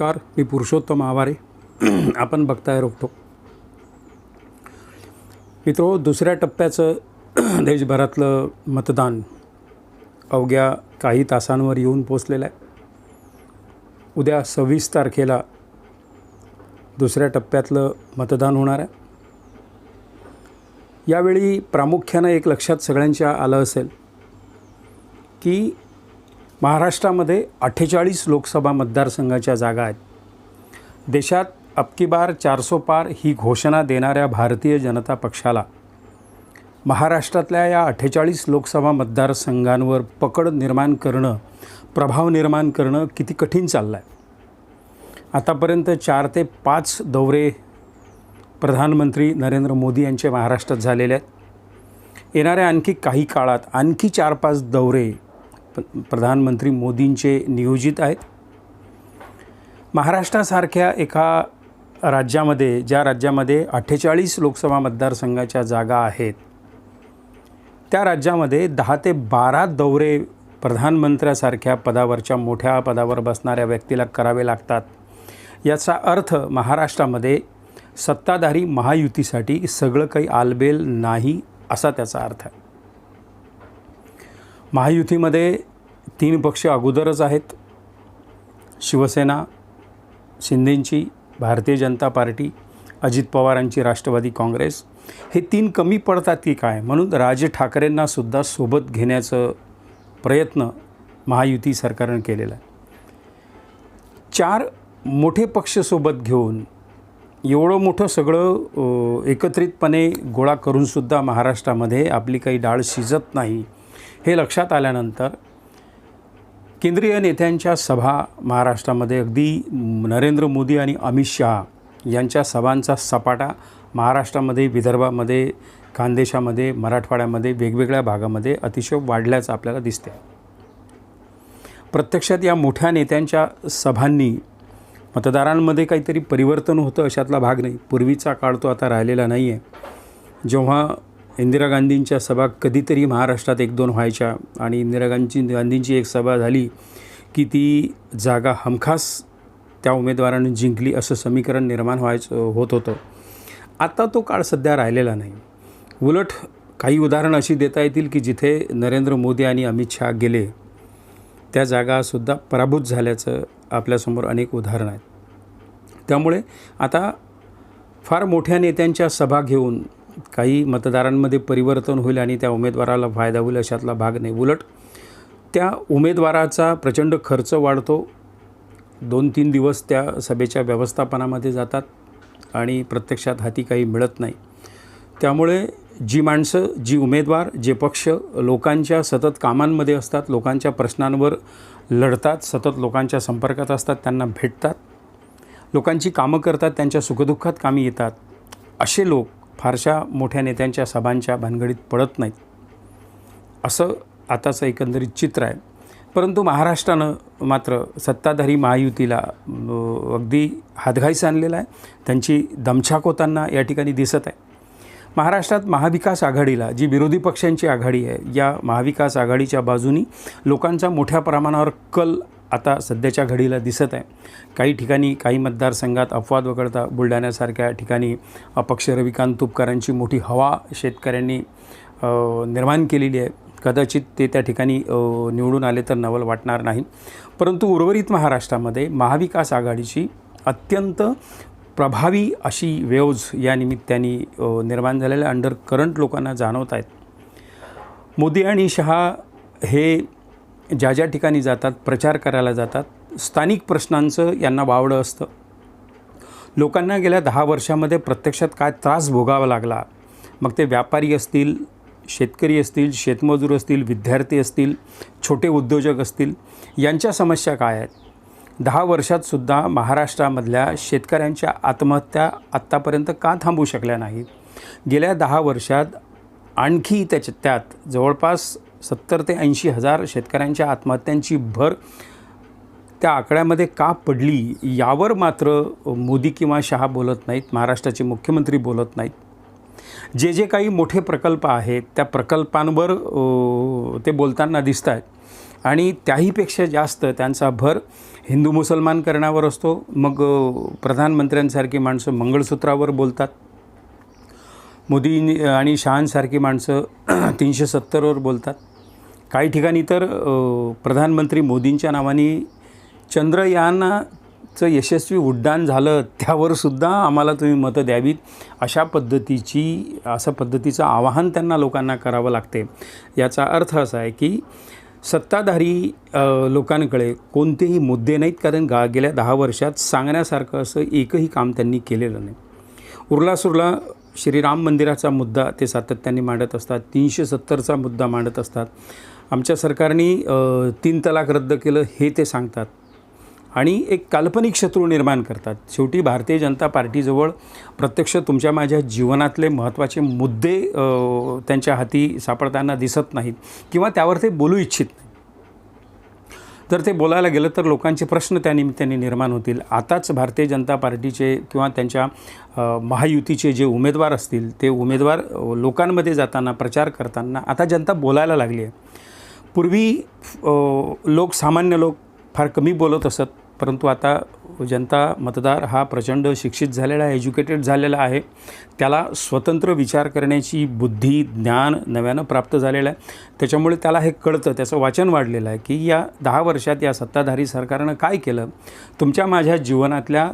नमस्कार मी पुरुषोत्तम आवारे. आपण बघताय रोखतो मित्रो दुसऱ्या टप्प्याचं देशभरातलं मतदान अवघ्या काही तासांवर येऊन पोचलेलं आहे. उद्या सव्वीस तारखेला दुसऱ्या टप्प्यातलं मतदान होणार आहे. यावेळी प्रामुख्यानं एक लक्षात सगळ्यांच्या आलं असेल की महाराष्ट्रामध्ये अठ्ठेचाळीस लोकसभा मतदारसंघाच्या जागा आहेत. देशात अबकी बार चारसो पार ही घोषणा देणाऱ्या भारतीय जनता पक्षाला. महाराष्ट्रातल्या या अठ्ठेचाळीस लोकसभा मतदारसंघांवर पकड निर्माण करणं प्रभाव निर्माण करणं किती कठीण चाललं आहे आतापर्यंत चार ते पाच दौरे प्रधानमंत्री नरेंद्र मोदी यांचे महाराष्ट्रात झालेले आहेत. येणाऱ्या आणखी काही काळात आणखी चार पाच दौरे प प्रधानमंत्री मोदींचे नियोजित आहेत. महाराष्ट्रासारख्या एका राज्यामध्ये ज्या राज्यामध्ये अठ्ठेचाळीस लोकसभा मतदारसंघाच्या जागा आहेत त्या राज्यामध्ये दहा ते बारा दौरे प्रधानमंत्र्यासारख्या पदावरच्या मोठ्या पदावर बसणाऱ्या व्यक्तीला करावे लागतात. याचा अर्थ महाराष्ट्रामध्ये सत्ताधारी महायुतीसाठी सगळं काही आलबेल नाही असा त्याचा अर्थ आहे. महायुतीमध्ये तीन पक्ष अगोदरच आहेत. शिवसेना शिंदेंची भारतीय जनता पार्टी अजित पवारांची राष्ट्रवादी काँग्रेस. हे तीन कमी पडतात की काय? म्हणून राज ठाकरेंनासुद्धा सोबत घेण्याचं प्रयत्न महायुती सरकारनं केलेला आहे. चार मोठे पक्ष सोबत घेऊन एवढं मोठं सगळं एकत्रितपणे गोळा करूनसुद्धा महाराष्ट्रामध्ये आपली काही डाळ शिजत नाही. हे लक्षात आल्यानंतर केंद्रीय नेत्यांच्या सभा महाराष्ट्रामध्ये अगदी नरेंद्र मोदी आणि अमित शहा यांच्या सभांचा सपाटा महाराष्ट्रामध्ये विदर्भामध्ये खानदेशामध्ये मराठवाड्यामध्ये वेगवेगळ्या भागामध्ये अतिशय वाढल्याचं आपल्याला दिसते प्रत्यक्षात या मोठ्या नेत्यांच्या सभांनी मतदारांमध्ये काहीतरी परिवर्तन होतं अशातला भाग नाही. पूर्वीचा काळ तो आता राहिलेला नाही आहे जेव्हा इंदिरा गांधींच्या सभा कधीतरी महाराष्ट्रात एक दोन व्हायच्या आणि इंदिरा गांधी गांधींची एक सभा झाली की ती जागा हमखास त्या उमेदवाराने जिंकली असं समीकरण निर्माण व्हायचं होत होतं. आता तो काळ सध्या राहिलेला नाही. उलट काही उदाहरणं अशी देता येतील की जिथे नरेंद्र मोदी आणि अमित शहा गेले त्या जागासुद्धा पराभूत झाल्याचं आपल्यासमोर अनेक उदाहरणं आहेत. त्यामुळे आता फार मोठ्या नेत्यांच्या सभा घेऊन काही मतदारांमध्ये परिवर्तन होईल आणि त्या उमेदवाराला फायदा होईल अशातला भाग नाही. उलट त्या उमेदवाराचा प्रचंड खर्च वाढतो. दोन तीन दिवस त्या सभेच्या व्यवस्थापनामध्ये जातात आणि प्रत्यक्षात हाती काही मिळत नाही. त्यामुळे जी माणसं जी उमेदवार जे पक्ष लोकांच्या सतत कामांमध्ये असतात लोकांच्या प्रश्नांवर लढतात सतत लोकांच्या संपर्कात असतात त्यांना भेटतात लोकांची कामं करतात त्यांच्या सुखदुःखात कामी येतात असे लोक फारशा मोठ्या नेत्यांच्या सभांच्या भानगडीत पडत नाहीत. असं आताचं एकंदरीत चित्र आहे. परंतु महाराष्ट्रानं मात्र सत्ताधारी महायुतीला अगदी हातघाईस आणलेला आहे. त्यांची दमछाक होताना या ठिकाणी दिसत आहे. महाराष्ट्रात महाविकास आघाडीला जी विरोधी पक्षांची आघाडी आहे या महाविकास आघाडीच्या बाजूनी लोकांचा मोठ्या प्रमाणावर कल आता सध्याच्या घडीला दिसत आहे. काही ठिकाणी काही मतदारसंघात अपवाद वगळता बुलढाण्यासारख्या ठिकाणी अपक्ष रविकांत तुपकरांची मोठी हवा शेतकऱ्यांनी निर्माण केलेली आहे. कदाचित ते त्या ठिकाणी निवडून आले तर नवल वाटणार नाही. परंतु उर्वरित महाराष्ट्रामध्ये महाविकास आघाडीची अत्यंत प्रभावी अशी वेव्ज या निमित्ताने निर्माण झालेल्या अंडर करंट लोकांना जाणवत आहेत. मोदी आणि शहा हे ज्या ज्या ठिकाणी जातात प्रचार करायला जातात स्थानिक प्रश्नांचं यांना वावडं असतं. लोकांना गेल्या दहा वर्षामध्ये प्रत्यक्षात काय त्रास भोगावा लागला? मग ते व्यापारी असतील शेतकरी असतील शेतमजूर असतील विद्यार्थी असतील छोटे उद्योजक असतील यांच्या समस्या काय आहेत? दहा वर्षातसुद्धा महाराष्ट्रामधल्या शेतकऱ्यांच्या आत्महत्या आत्तापर्यंत का थांबू शकल्या नाहीत? गेल्या दहा वर्षात आणखी त्याच्या त्यात जवळपास सत्तर ते ऐंशी हजार शेतकऱ्यांच्या आत्महत्यांची भर त्या आकड्यामध्ये का पडली यावर मात्र मोदी किंवा शहा बोलत नाहीत महाराष्ट्राचे मुख्यमंत्री बोलत नाहीत. जे जे काही मोठे प्रकल्प आहेत त्या प्रकल्पांवर ते बोलताना दिसत आहेत आणि त्याहीपेक्षा जास्त त्यांचा भर हिंदू मुसलमान करण्यावर असतो. मग प्रधानमंत्र्यांसारखी माणसं मंगळसूत्रावर बोलतात. मोदी आणि शहांसारखी माणसं तीनशे सत्तरवर बोलतात. काही ठिकाणी तर प्रधानमंत्री मोदींच्या नावाने चंद्रयानाचं यशस्वी उड्डाण झालं त्यावरसुद्धा आम्हाला तुम्ही मतं द्यावीत. अशा पद्धतीची असं पद्धतीचं आवाहन त्यांना लोकांना करावं लागते. याचा अर्थ असा आहे की सत्ताधारी लोकांकडे कोणतेही मुद्दे नाहीत कारण गा गेल्या दहा वर्षात सांगण्यासारखं असं एकही काम त्यांनी केलेलं नाही. उरला सुरला श्रीराम मंदिराचा मुद्दा ते सातत्याने मांडत असतात तीनशे सत्तरचा मुद्दा मांडत असतात. आमच्या सरकारने तीन तलाक रद्द केलं हे ते सांगतात. आणि एक काल्पनिक शत्रू निर्माण करतात. शेवटी भारतीय जनता पार्टीजवळ प्रत्यक्ष तुमच्या माझ्या जीवनातले महत्त्वाचे मुद्दे त्यांच्या हाती सापडताना दिसत नाहीत किंवा त्यावर ते बोलू इच्छित नाही जर ते बोलायला गेलं तर लोकांचे प्रश्न त्यानिमित्ताने निर्माण होतील. आताच भारतीय जनता पार्टीचे किंवा त्यांच्या महायुतीचे जे उमेदवार असतील ते उमेदवार लोकांमध्ये जाताना प्रचार करताना आता जनता बोलायला लागली आहे. पूर्वी लोक सामान्य लोक फार कमी बोलत असत. परंतु आता जनता मतदार हा प्रचंड शिक्षित झालेला आहे एज्युकेटेड झालेला आहे. त्याला स्वतंत्र विचार करण्याची बुद्धी ज्ञान नव्यानं प्राप्त झालेलं आहे. त्याच्यामुळे त्याला हे कळतं त्याचं वाचन वाढलेलं आहे की या दहा वर्षात या सत्ताधारी सरकारनं काय केलं? तुमच्या माझ्या जीवनातल्या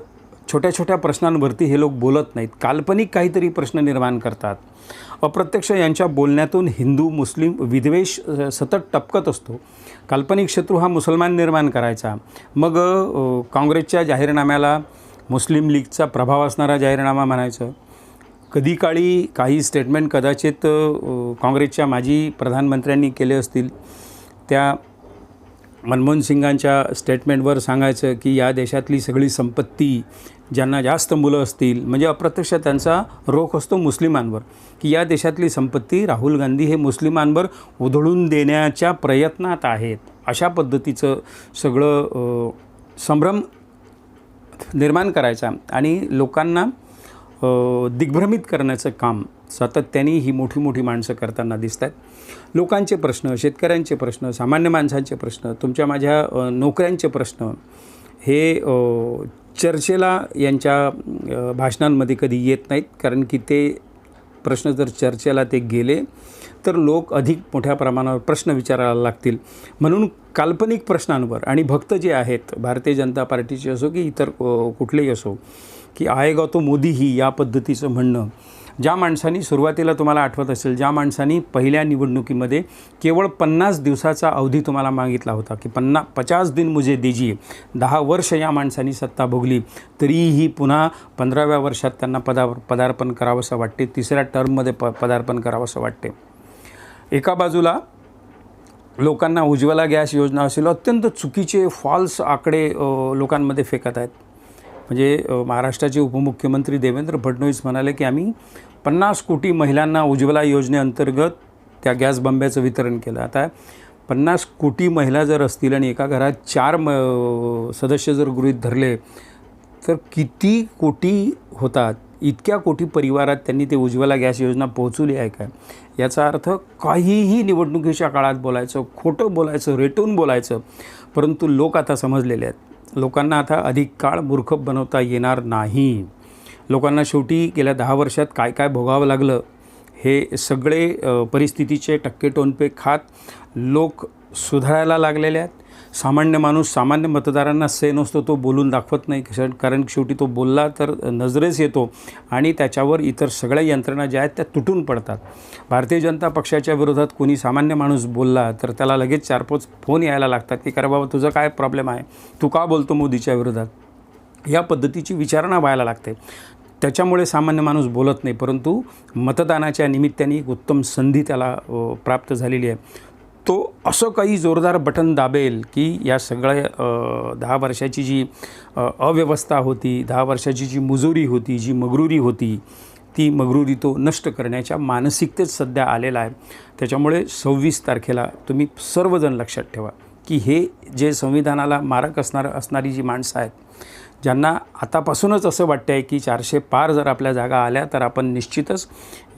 छोट्या छोट्या प्रश्नांवरती हे लोक बोलत नाहीत. काल्पनिक काहीतरी प्रश्न निर्माण करतात. अप्रत्यक्ष यांच्या बोलण्यातून हिंदू मुस्लिम विद्वेष सतत टपकत असतो. काल्पनिक शत्रू हा मुसलमान निर्माण करायचा. मग काँग्रेसच्या जाहीरनाम्याला मुस्लिम लीगचा प्रभाव असणारा जाहीरनामा म्हणायचं. कधी काळी काही स्टेटमेंट कदाचित काँग्रेसच्या माजी प्रधानमंत्र्यांनी केले असतील. त्या मनमोहन सिंगांच्या स्टेटमेंटवर सांगायचं की या देशातली सगळी संपत्ती ज्यांना जास्त मुलं असतील म्हणजे अप्रत्यक्ष त्यांचा रोख असतो मुस्लिमांवर की या देशातली संपत्ती राहुल गांधी हे मुस्लिमांवर उधळून देण्याच्या प्रयत्नात आहेत. अशा पद्धतीचं सगळं संभ्रम निर्माण करायचा आणि लोकांना दिग्भ्रमित करण्याचं काम सातत्याने ही मोठी मोठी माणसं करताना दिसत आहेत लोकांचे प्रश्न शेतकऱ्यांचे प्रश्न सामान्य माणसांचे प्रश्न तुमच्या माझ्या नोकऱ्यांचे प्रश्न हे चर्चेला यांच्या भाषणांमध्ये कधी येत नाहीत. कारण की ते प्रश्न जर चर्चेला ते गेले तर लोक अधिक मोठ्या प्रमाणावर प्रश्न विचारायला लागतील. म्हणून काल्पनिक प्रश्नांवर आणि भक्त जे आहेत भारतीय जनता पार्टीचे असो की इतर कुठलेही असो की आएगा तो मोदी ही या पद्धतीचं म्हणणं ज्या माणसांनी सुरुवातीला तुम्हाला आठवत असेल ज्या माणसांनी पहिल्या निवडणुकीमध्ये केवळ पन्नास दिवसाचा अवधी तुम्हाला मागितला होता की पन्ना पचास दिन मुझे दीजिए दहा वर्ष या माणसांनी सत्ता भोगली तरीही पुन्हा पंधराव्या वर्षात त्यांना पदा पदार्पण करावंसं वाटते तिसऱ्या टर्ममध्ये प पदार्पण करावंसं वाटते. एका बाजूला लोकांना उज्ज्वला गॅस योजना असेल अत्यंत चुकीचे फॉल्स आकडे लोकांमध्ये फेकत आहेत. म्हणजे महाराष्ट्राचे उपमुख्यमंत्री देवेंद्र फडणवीस म्हणाले की आम्ही पन्नास कोटी महिलांना उज्ज्वला योजनेअंतर्गत त्या गॅस बंब्याचं वितरण केलं. आता पन्नास कोटी महिला जर असतील आणि एका घरात चार म सदस्य जर गृहीत धरले तर किती कोटी होतात? इतक्या कोटी परिवारात त्यांनी ते उज्ज्वला गॅस योजना पोहोचवली आहे काय याचा अर्थ काहीही निवडणुकीच्या काळात बोलायचं खोटं बोलायचं रेटून बोलायचं परंतु लोक आता समजलेले आहेत. लोकांना आता अधिक काळ मूर्ख बनवता येणार नाही. लोकांना शेवटी गेल्या दहा वर्षात काय काय भोगावं लागलं हे सगळे परिस्थितीचे टक्के टोनपे खात लोक सुधारायला लागलेले आहेत. सामान्य माणूस सामान्य मतदारांना से नसतो तो बोलून दाखवत नाही. कशा- कारण शेवटी तो बोलला तर नजरेस येतो आणि त्याच्यावर इतर सगळ्या यंत्रणा ज्या आहेत त्या तुटून पडतात. भारतीय जनता पक्षाच्या विरोधात कोणी सामान्य माणूस बोलला तर त्याला लगेच चार पाच फोन यायला लागतात की अरे बाबा तुझं काय प्रॉब्लेम आहे? तू का बोलतो मोदीच्या विरोधात? या पद्धतीची विचारणा व्हायला लागते. त्याच्यामुळे सामान्य माणूस बोलत नाही परंतु मतदानाच्या निमित्ताने एक उत्तम संधी त्याला प्राप्त झालेली आहे. तो असं काही जोरदार बटन दाबेल की या सगळ्या दहा वर्षाची जी अव्यवस्था होती दहा वर्षाची जी मुजोरी होती जी मगरुरी होती ती मगरुरी तो नष्ट करण्याच्या मानसिकतेत सध्या आलेला आहे. त्याच्यामुळे सव्वीस तारखेला तुम्ही सर्वजण लक्षात ठेवा की हे जे संविधानाला मारक असणार असणारी जी माणसं आहेत ज्यांना आतापासूनच असं वाटतं आहे की चारशे पार जर आपल्या जागा आल्या तर आपण निश्चितच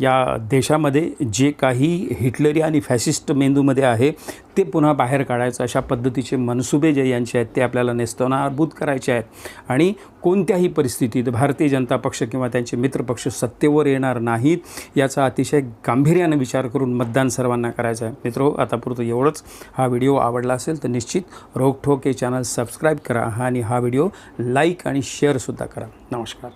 या देशामध्ये जे काही हिटलरी आणि फॅसिस्ट मेंदूमध्ये आहे ते पुन्हा बाहेर काढायचं अशा पद्धतीचे मनसुबे जे यांचे आहेत ते आपल्याला नेस्तनाभूत करायचे आहेत. आणि कोणत्याही परिस्थितीत भारतीय जनता पक्ष किंवा त्यांचे मित्रपक्ष सत्तेवर येणार नाहीत याचा अतिशय गांभीर्याने विचार करून मतदान सर्वांना करायचं आहे. मित्रो आतापुरतं एवढंच. हा व्हिडिओ आवडला असेल तर निश्चित रोकठोक हे चॅनल सबस्क्राईब करा आणि हा व्हिडिओ लाईक आणि शेअरसुद्धा करा. नमस्कार.